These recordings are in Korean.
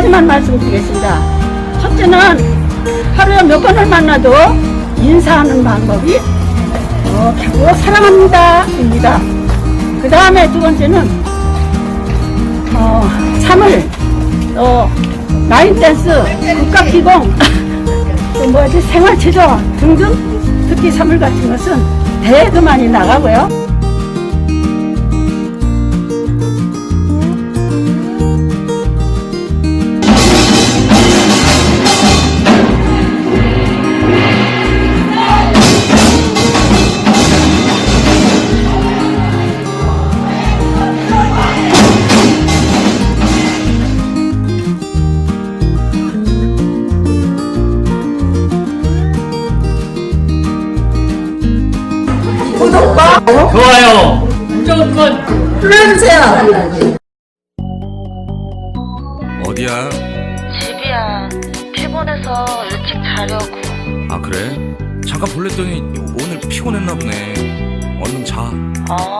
가지만 말씀드리겠습니다. 첫째는 하루에 몇 번을 만나도 인사하는 방법이 어, 결국 사랑합니다 입니다. 그 다음에 두 번째는 어, 3을 또 라인댄스, 국가기공, 또 뭐지 생활체조 등등 특히 3을 같은 것은 대회도 많이 나가고요. 좋아요. 무조건 어디야? 집이야. 피곤해서 일찍 자려고. 아 그래? 잠깐 볼랬더니 오늘 피곤했나 보네. 얼른 자. 어.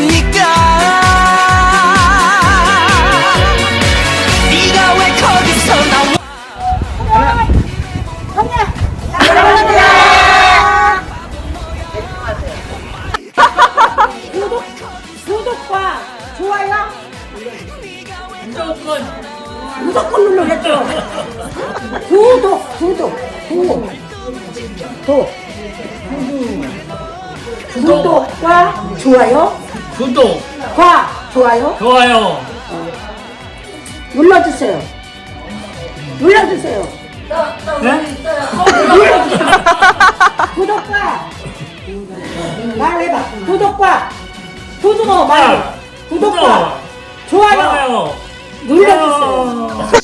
무조건 눌러겠죠. 구독, 구독, 구독, 구독, 구독과 좋아요, 구독 과 좋아요 좋아요. 눌러주세요. 눌러주세요. 네? 구독과 말해봐. 구독과 구독어 말해. 구독과 좋아요 좋아요. 눌러주세요.